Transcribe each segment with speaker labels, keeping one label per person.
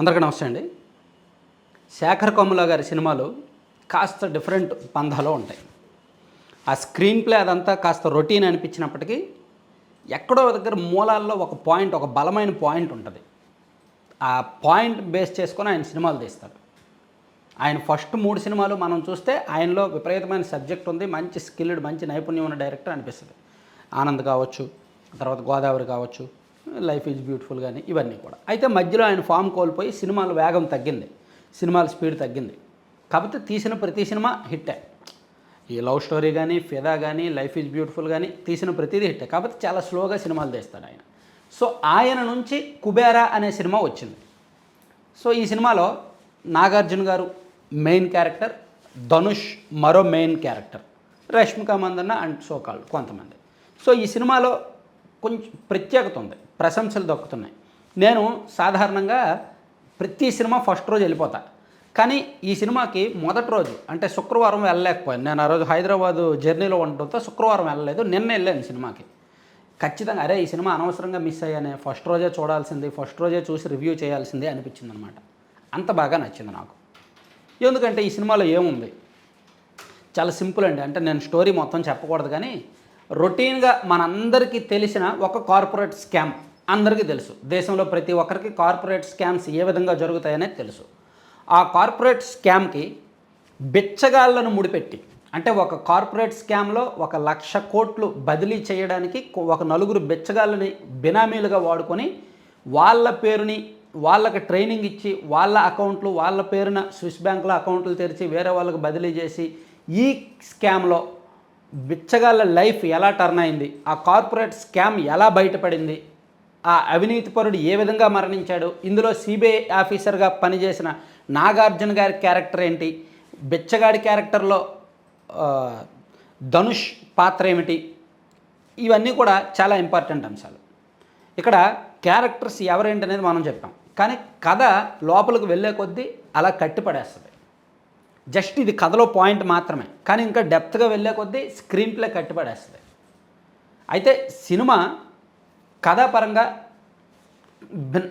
Speaker 1: అందరికీ నమస్తే అండి. శేఖర్ కొమ్ముల గారి సినిమాలు కాస్త డిఫరెంట్ పంధాలో ఉంటాయి. ఆ స్క్రీన్ ప్లే అదంతా కాస్త రొటీన్ అనిపించినప్పటికీ ఎక్కడో దగ్గర మూలాల్లో ఒక పాయింట్ ఒక బలమైన పాయింట్ ఉంటుంది. ఆ పాయింట్ బేస్ చేసుకొని ఆయన సినిమాలు తీస్తాడు ఆయన ఫస్ట్ మూడు సినిమాలు మనం చూస్తే ఆయనలో విపరీతమైన సబ్జెక్ట్ ఉంది మంచి స్కిల్డ్ మంచి నైపుణ్యం ఉన్న డైరెక్టర్ అనిపిస్తుంది. ఆనంద్ కావచ్చు తర్వాత గోదావరి కావచ్చు లైఫ్ ఈజ్ బ్యూటిఫుల్ కానీ ఇవన్నీ కూడా. అయితే మధ్యలో ఆయన ఫామ్ కోల్పోయి సినిమాల వేగం తగ్గింది. సినిమాల స్పీడ్ తగ్గింది. కాకపోతే తీసిన ప్రతి సినిమా హిట్టే ఈ లవ్ స్టోరీ కానీ ఫిదా కానీ లైఫ్ ఈజ్ బ్యూటిఫుల్ కానీ తీసిన ప్రతిదీ హిట్టే కాకపోతే చాలా స్లోగా సినిమాలు తీస్తాడు ఆయన. సో ఆయన నుంచి కుబేరా అనే సినిమా వచ్చింది. సో ఈ సినిమాలో నాగార్జున గారు మెయిన్ క్యారెక్టర్ ధనుష్ మరో main character Rashmika Mandanna and సోకాళ్ళు కొంతమంది. సో ఈ సినిమాలో కొంచెం ప్రత్యేకత ఉంది. ప్రశంసలు దక్కుతున్నాయి. నేను సాధారణంగా ప్రతి సినిమా ఫస్ట్ రోజు వెళ్ళిపోతా. కానీ ఈ సినిమాకి మొదటి రోజు అంటే శుక్రవారం వెళ్ళలేకపోయాను. నేను ఆ రోజు హైదరాబాదు జర్నీలో ఉండటంతో శుక్రవారం వెళ్ళలేదు. నిన్న వెళ్ళాను సినిమాకి. ఖచ్చితంగా అరే ఈ సినిమా అనవసరంగా మిస్ అయ్యానే ఫస్ట్ రోజే చూడాల్సింది ఫస్ట్ రోజే చూసి రివ్యూ చేయాల్సింది అనిపించింది అనమాట అంత బాగా నచ్చింది నాకు. ఎందుకంటే ఈ సినిమాలో ఏముంది? చాలా సింపుల్ అండి. అంటే నేను స్టోరీ మొత్తం చెప్పకూడదు కానీ రొటీన్గా మనందరికీ తెలిసిన ఒక కార్పొరేట్ స్కామ్. అందరికీ తెలుసు. దేశంలో ప్రతి ఒక్కరికి కార్పొరేట్ స్కామ్స్ ఏ విధంగా జరుగుతాయనే తెలుసు. ఆ కార్పొరేట్ స్కామ్కి బిచ్చగాళ్ళను ముడిపెట్టి అంటే ఒక కార్పొరేట్ స్కామ్లో ఒక లక్ష కోట్లు బదిలీ చేయడానికి ఒక నలుగురు బిచ్చగాళ్ళని బినామీలుగా వాడుకొని వాళ్ళ పేరుని వాళ్ళకి ట్రైనింగ్ ఇచ్చి వాళ్ళ అకౌంట్లు వాళ్ళ పేరున స్విస్ బ్యాంక్లో అకౌంట్లు తెరిచి వేరే వాళ్ళకి బదిలీ చేసి ఈ స్కామ్లో బిచ్చగాళ్ళ లైఫ్ ఎలా టర్న్ అయింది ఆ కార్పొరేట్ స్కామ్ ఎలా బయటపడింది ఆ అవినీతిపరుడు ఏ విధంగా మరణించాడు? ఇందులో సిబిఐ ఆఫీసర్గా పనిచేసిన నాగార్జున గారి క్యారెక్టర్ ఏంటి? బిచ్చగాడి క్యారెక్టర్లో ధనుష్ పాత్ర ఏమిటి? ఇవన్నీ కూడా చాలా ఇంపార్టెంట్ అంశాలు. ఇక్కడ క్యారెక్టర్స్ ఎవరేంటి అనేది మనం చెప్పాం కానీ కథ లోపలికి వెళ్ళే కొద్దీ అలా కట్టిపడేస్తుంది. జస్ట్ ఇది కథలో పాయింట్ మాత్రమే. కానీ ఇంకా డెప్త్గా వెళ్ళే కొద్దీ స్క్రీన్ ప్లే కట్టిపడేస్తుంది. అయితే సినిమా కథాపరంగా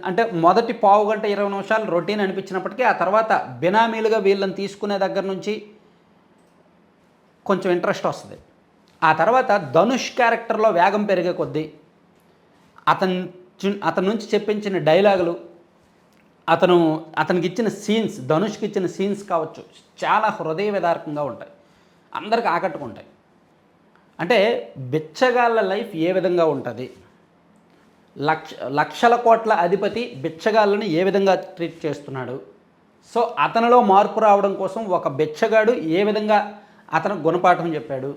Speaker 1: అంటే మొదటి పావు గంట ఇరవై నిమిషాలు రొటీన్ అనిపించినప్పటికీ ఆ తర్వాత బినామీలుగా వీళ్ళని తీసుకునే దగ్గర నుంచి కొంచెం ఇంట్రెస్ట్ వస్తుంది. ఆ తర్వాత ధనుష్ క్యారెక్టర్లో వేగం పెరిగే కొద్దీ అతను అతని నుంచి చెప్పించిన డైలాగులు అతను అతనికి ఇచ్చిన సీన్స్ ధనుష్కి ఇచ్చిన సీన్స్ కావచ్చు చాలా హృదయ విదారకంగా ఉంటాయి. అందరికి ఆకట్టుకుంటాయి. అంటే బిచ్చగాళ్ళ లైఫ్ ఏ విధంగా ఉంటుంది? లక్ష లక్షల కోట్ల అధిపతి బిచ్చగాళ్ళని ఏ విధంగా ట్రీట్ చేస్తున్నాడు? సో అతనిలో మార్పు రావడం కోసం ఒక బిచ్చగాడు ఏ విధంగా అతను గుణపాఠం చెప్పాడు?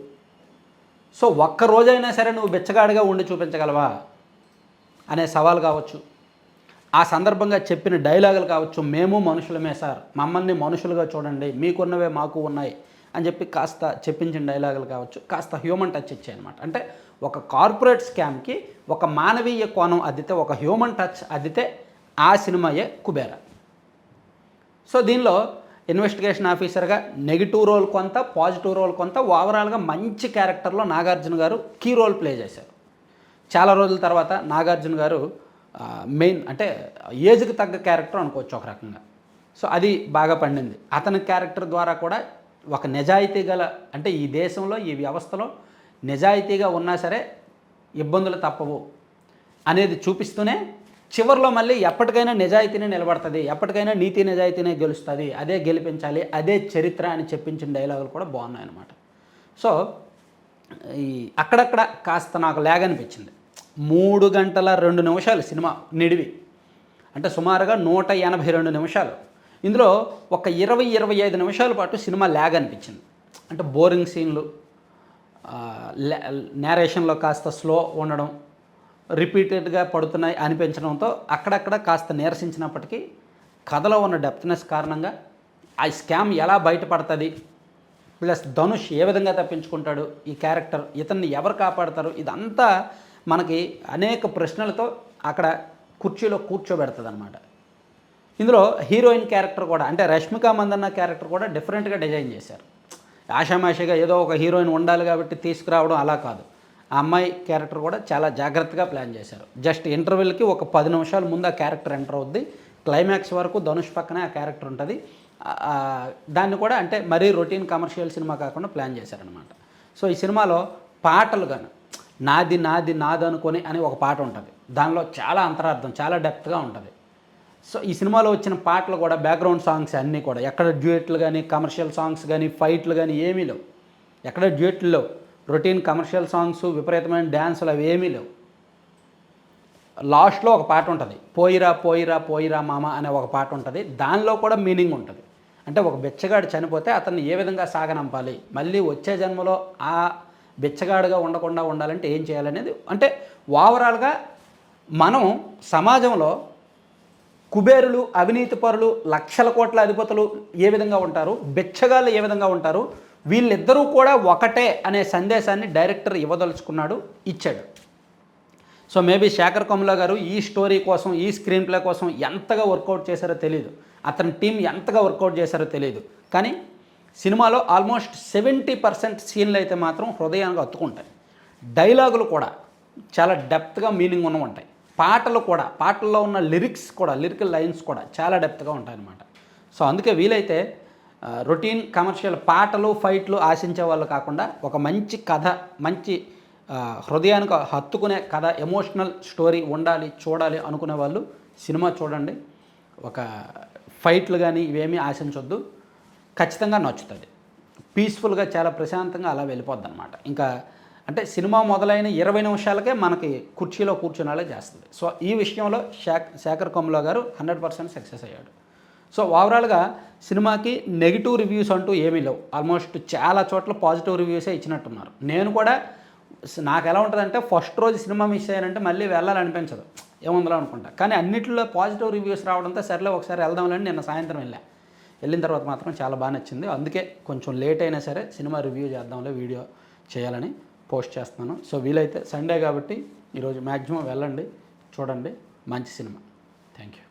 Speaker 1: సో ఒక్క రోజైనా సరే నువ్వు బిచ్చగాడిగా ఉండి చూపించగలవా? అనే సవాల్ కావచ్చు. ఆ సందర్భంగా చెప్పిన డైలాగులు కావచ్చు మేము మనుషులమే సార్ మమ్మల్ని మనుషులుగా చూడండి మీకున్నవే మాకు ఉన్నాయి అని చెప్పి కాస్త చెప్పించిన డైలాగులు కావచ్చు కాస్త హ్యూమన్ టచ్ ఇచ్చాయి అనమాట అంటే ఒక కార్పొరేట్ స్కామ్కి ఒక మానవీయ కోణం అద్దితే ఒక హ్యూమన్ టచ్ అద్దితే ఆ సినిమాయే కుబేరా. సో దీనిలో ఇన్వెస్టిగేషన్ ఆఫీసర్గా నెగిటివ్ రోల్ కొంత పాజిటివ్ రోల్ కొంత ఓవరాల్గా మంచి క్యారెక్టర్లో నాగార్జున గారు కీ రోల్ ప్లే చేశారు. చాలా రోజుల తర్వాత నాగార్జున గారు మెయిన్ అంటే ఏజ్కి తగ్గ క్యారెక్టర్ అనుకోవచ్చు ఒక రకంగా. సో అది బాగా పండింది. అతని క్యారెక్టర్ ద్వారా కూడా ఒక నిజాయితీ గల అంటే ఈ దేశంలో ఈ వ్యవస్థలో నిజాయితీగా ఉన్నా సరే ఇబ్బందులు తప్పవు అనేది చూపిస్తూనే చివరిలో మళ్ళీ ఎప్పటికైనా నిజాయితీనే నిలబడుతుంది ఎప్పటికైనా నీతి నిజాయితీనే గెలుస్తుంది అదే గెలిపించాలి అదే చరిత్ర అని చెప్పించిన డైలాగులు కూడా బాగున్నాయి అనమాట సో ఈ అక్కడక్కడ కాస్త నాకు లేగ అనిపించింది. మూడు గంటల రెండు నిమిషాలు సినిమా నిడివి. అంటే సుమారుగా నూట ఎనభై రెండు నిమిషాలు. ఇందులో ఒక ఇరవై ఇరవై ఐదు నిమిషాల పాటు సినిమా ల్యాగ్ అనిపించింది. అంటే బోరింగ్ సీన్లు నేరేషన్లో కాస్త స్లో ఉండడం రిపీటెడ్గా పడుతున్నాయి అనిపించడంతో అక్కడక్కడ కాస్త నీరసించినప్పటికీ కథలో ఉన్న డెప్త్నెస్ కారణంగా ఆ స్కామ్ ఎలా బయటపడుతుంది ప్లస్ ధనుష్ ఏ విధంగా తప్పించుకుంటాడు ఈ క్యారెక్టర్ ఇతన్ని ఎవరు కాపాడతారు ఇదంతా మనకి అనేక ప్రశ్నలతో అక్కడ కుర్చీలో కూర్చోబెడుతుంది అనమాట ఇందులో హీరోయిన్ క్యారెక్టర్ కూడా అంటే రష్మిక మందన్న క్యారెక్టర్ కూడా డిఫరెంట్గా డిజైన్ చేశారు. ఆషామాషిగా ఏదో ఒక హీరోయిన్ ఉండాలి కాబట్టి తీసుకురావడం అలా కాదు. ఆ అమ్మాయి క్యారెక్టర్ కూడా చాలా జాగ్రత్తగా ప్లాన్ చేశారు. జస్ట్ ఇంటర్వెల్కి ఒక పది నిమిషాల ముందు ఆ క్యారెక్టర్ ఎంటర్ అవుద్ది. క్లైమాక్స్ వరకు ధనుష్ పక్కనే ఆ క్యారెక్టర్ ఉంటుంది. దాన్ని కూడా అంటే మరీ రొటీన్ కమర్షియల్ సినిమా కాకుండా ప్లాన్ చేశారనమాట సో ఈ సినిమాలో పాటలు కానీ నాది నాది నాది అనుకొని అని ఒక పాట ఉంటుంది. దానిలో చాలా అంతరార్థం చాలా డెప్త్గా ఉంటుంది. సో ఈ సినిమాలో వచ్చిన పాటలు కూడా బ్యాక్గ్రౌండ్ సాంగ్స్ అన్నీ కూడా ఎక్కడ డ్యూయట్లు కానీ కమర్షియల్ సాంగ్స్ కానీ ఫైట్లు కానీ ఏమీ లేవు. ఎక్కడ డ్యూయట్లు లేవు. రొటీన్ కమర్షియల్ సాంగ్స్ విపరీతమైన డ్యాన్సులు అవి ఏమీ లేవు. లాస్ట్లో ఒక పాట ఉంటుంది పోయిరా పోయిరా పోయిరా మామ అనే ఒక పాట ఉంటుంది. దానిలో కూడా మీనింగ్ ఉంటుంది. అంటే ఒక బిచ్చగాడు చనిపోతే అతన్ని ఏ విధంగా సాగనంపాలి? మళ్ళీ వచ్చే జన్మలో ఆ బిచ్చగాడుగా ఉండకుండా ఉండాలంటే ఏం చేయాలనేది? అంటే ఓవరాల్గా మనం సమాజంలో కుబేరులు అవినీతి పరులు లక్షల కోట్ల అధిపతులు ఏ విధంగా ఉంటారు? బెచ్చగాళ్ళు ఏ విధంగా ఉంటారు? వీళ్ళిద్దరూ కూడా ఒకటే అనే సందేశాన్ని డైరెక్టర్ ఇవ్వదలుచుకున్నాడు ఇచ్చాడు. సో మేబీ శేఖర్ కమ్లా గారు ఈ స్టోరీ కోసం ఈ స్క్రీన్ ప్లే కోసం ఎంతగా వర్కౌట్ చేశారో తెలియదు అతని టీం ఎంతగా వర్కౌట్ చేశారో తెలియదు కానీ సినిమాలో ఆల్మోస్ట్ సెవెంటీ పర్సెంట్ సీన్లు అయితే మాత్రం హృదయానికి అత్తుకుంటాయి డైలాగులు కూడా చాలా డెప్త్గా మీనింగ్ ఉన్న ఉంటాయి. పాటలు కూడా పాటల్లో ఉన్న లిరిక్స్ కూడా లిరికల్ లైన్స్ కూడా చాలా డెప్త్గా ఉంటాయన్నమాట. సో అందుకే వీలైతే రొటీన్ కమర్షియల్ పాటలు ఫైట్లు ఆశించే వాళ్ళు కాకుండా ఒక మంచి కథ మంచి హృదయానికి హత్తుకునే కథ ఎమోషనల్ స్టోరీ ఉండాలి చూడాలి అనుకునే వాళ్ళు సినిమా చూడండి. ఒక ఫైట్లు కానీ ఇవేమీ ఆశించొద్దు. ఖచ్చితంగా నచ్చుతుంది పీస్ఫుల్గా చాలా ప్రశాంతంగా అలా వెళ్ళిపోద్ది అనమాట ఇంకా అంటే సినిమా మొదలైన ఇరవై నిమిషాలకే మనకి కుర్చీలో కూర్చునేలా చేస్తుంది. సో ఈ విషయంలో శేఖ శేఖర్ కొమ్లా గారు హండ్రెడ్ పర్సెంట్ సక్సెస్ అయ్యాడు. సో ఓవరాల్గా సినిమాకి నెగిటివ్ రివ్యూస్ అంటూ ఏమీ లేవు. ఆల్మోస్ట్ చాలా చోట్ల పాజిటివ్ రివ్యూసే ఇచ్చినట్టున్నారు. నేను కూడా నాకు ఎలా ఉంటుందంటే ఫస్ట్ రోజు సినిమా మిస్ అయ్యానంటే మళ్ళీ వెళ్ళాలనిపించదు. ఏముందో అనుకుంటా. కానీ అన్నింటిలో పాజిటివ్ రివ్యూస్ రావడంతో సరేలే ఒకసారి వెళ్దాంలేని నిన్న సాయంత్రం వెళ్ళా. వెళ్ళిన తర్వాత మాత్రం చాలా బాగా నచ్చింది. అందుకే కొంచెం లేట్ అయినా సరే సినిమా రివ్యూ చేద్దాంలే వీడియో చేయాలని పోస్ట్ చేస్తున్నాను. సో వీలైతే సండే కాబట్టి ఈరోజు మ్యాక్సిమం వెళ్ళండి చూడండి. మంచి సినిమా. Thank you